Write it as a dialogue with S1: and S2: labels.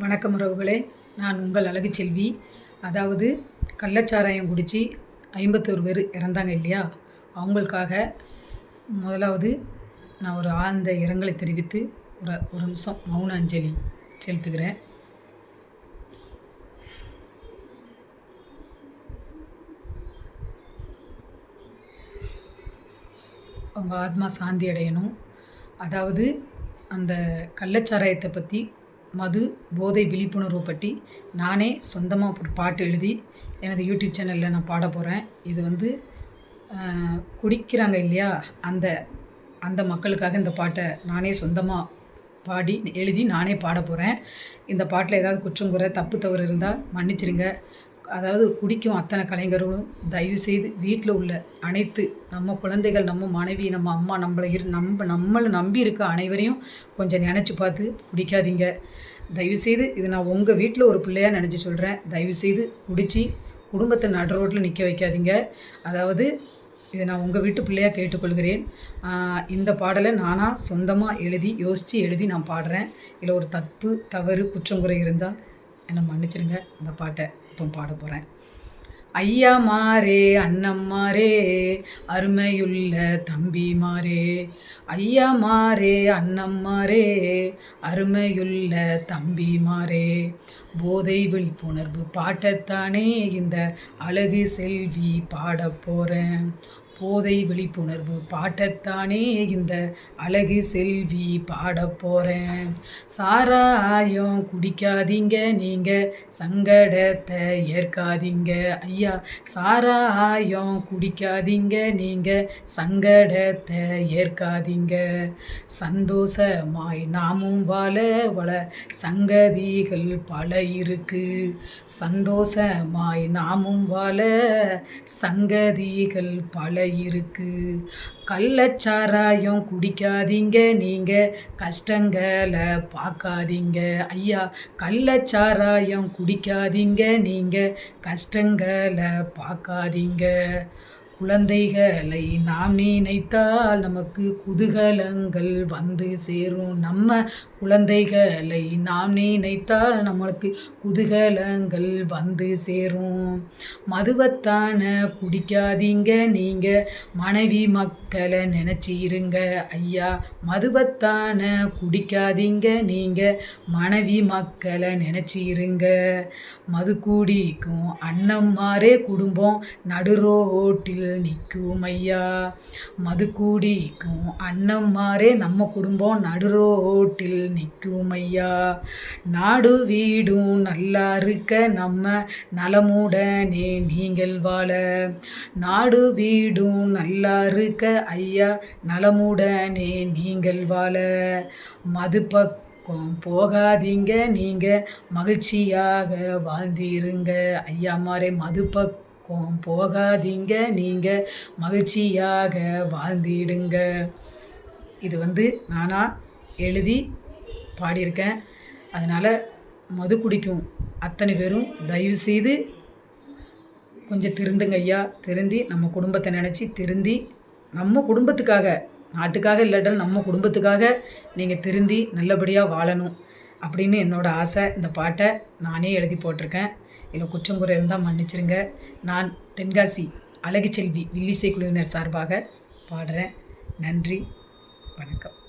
S1: வணக்கம் உறவுகளே. நான் உங்கள் அழகு செல்வி. அதாவது கள்ளச்சாராயம் குடித்து ஐம்பத்தோரு பேர் இறந்தாங்க இல்லையா? அவங்களுக்காக முதலாவது நான் ஒரு ஆழ்ந்த இரங்கலை தெரிவித்து ஒரு ஒரு நிமிஷம் மௌன அஞ்சலி செலுத்துகிறேன். அவங்க ஆத்மா சாந்தி அடையணும். அதாவது அந்த கள்ளச்சாராயத்தை பற்றி மது போதை விழிப்புணர்வு பற்றி நானே சொந்தமாக ஒரு பாட்டு எழுதி எனது யூடியூப் சேனலில் நான் பாட போகிறேன் இது வந்து குடிக்கிறாங்க இல்லையா? அந்த அந்த மக்களுக்காக இந்த பாட்டை நானே சொந்தமாக பாடி எழுதி நானே பாட போகிறேன் இந்த பாட்டில் ஏதாவது குற்றம் குறை தப்பு தவறு இருந்தால் மன்னிச்சிருங்க. அதாவது குடிக்கும் அத்தனை கலைஞர்களும் தயவு செய்து வீட்டில் உள்ள அனைத்து நம்ம குழந்தைகள் நம்ம மனைவி நம்ம அம்மா நம்மளை இரு நம்ம நம்மளை நம்பி இருக்க அனைவரையும் கொஞ்சம் நினச்சி பார்த்து குடிக்காதீங்க. தயவுசெய்து இது நான் உங்கள் வீட்டில் ஒரு பிள்ளையாக நினச்சி சொல்கிறேன் தயவுசெய்து குடித்து குடும்பத்தை நடு ரோட்டில் நிற்க வைக்காதீங்க. அதாவது இதை நான் உங்கள் வீட்டு பிள்ளையாக கேட்டுக்கொள்கிறேன். இந்த பாடலை நானாக சொந்தமாக எழுதி யோசித்து எழுதி நான் பாடுறேன். இதில் ஒரு தப்பு தவறு குற்றங்குறை இருந்தால் என்னை மன்னிச்சிருங்க இந்த பாட்டை. இப்போ பாட போகிறேன் ஐயா மாறே அண்ணம்மாரே அருமையுள்ள தம்பிமாரே ஐயா மாறே அண்ணம்மாரே அருமையுள்ள தம்பிமாரே போதை விழிப்புணர்வு பாட்டத்தானே இந்த அழகு செல்வி பாடப் போகிறேன் போதை விழிப்புணர்வு பாட்டத்தானே இந்த அழகு செல்வி பாட போகிறேன் சாராயம் குடிக்காதீங்க நீங்கள் சங்கடத்தை ஏற்காதீங்க. ஐயா சாராயம் குடிக்காதீங்க நீங்கள் சங்கடத்தை ஏற்காதீங்க. சந்தோஷமாய் நாமும் வாழ வள சங்கதிகள் பல இருக்கு. சந்தோஷமாய் நாமும் வாழ சங்கதிகள் பல இருக்கு. கள்ளச்சாராயம் குடிக்காதீங்க நீங்கள் கஷ்டங்களை பார்க்காதீங்க ஐயா கள்ளச்சாராயம் குடிக்காதீங்க நீங்கள் கஷ்டங்களை பார்க்காதீங்க குழந்தைகளை நாம் நினைத்தால் நமக்கு குதூகலங்கள் வந்து சேரும். நம்ம குழந்தைகளை நாம் நினைத்தால் நம்மளுக்கு குதூகலங்கள் வந்து சேரும். மதுவத்தான குடிக்காதீங்க நீங்கள் மனைவி மக்களை நினச்சிருங்க. ஐயா மதுவத்தான குடிக்காதீங்க நீங்கள் மனைவி மக்களை நினச்சிருங்க. மது குடிக்கும் அண்ணம்மாரே குடும்பம் நடுரோட்டில் நிற்கும் ஐயா. மது குடிக்கும் அண்ணம்மாரே நம்ம குடும்பம் நடுரோட்டில் நிற்கும் ஐயா. நாடு வீடும் நல்லா இருக்க நம்ம நலமுடனே நீங்கள் வாழ. நாடு வீடும் நல்லா இருக்க ஐயா நலமுடனே நீங்கள் வாழ. மது பக்கம் போகாதீங்க நீங்கள் மகிழ்ச்சியாக வாழ்ந்திருங்க. ஐயா மாறே மது பக்கம் போகாதீங்க நீங்கள் மகிழ்ச்சியாக வாழ்ந்திடுங்க. இது வந்து நானாக எழுதி பாடியிருக்கேன். அதனால் மது குடிக்கும் அத்தனை பேரும் தயவு செய்து கொஞ்சம் திருந்துங்க ஐயா. திருந்தி நம்ம குடும்பத்தை நினச்சி திருந்தி நம்ம குடும்பத்துக்காக நாட்டுக்காக இல்லாட்டாலும் நம்ம குடும்பத்துக்காக நீங்கள் திருந்தி நல்லபடியாக வாழணும். அப்படின்னு என்னோட ஆசை. இந்த பாட்டை நானே எழுதி போட்டிருக்கேன். இதில் குற்றம் குறை இருந்தால் மன்னிச்சிருங்க. நான் தென்காசி அழகுச்செல்வி வில்லிசை குழுவினர் சார்பாக பாடுறேன். நன்றி. வணக்கம்.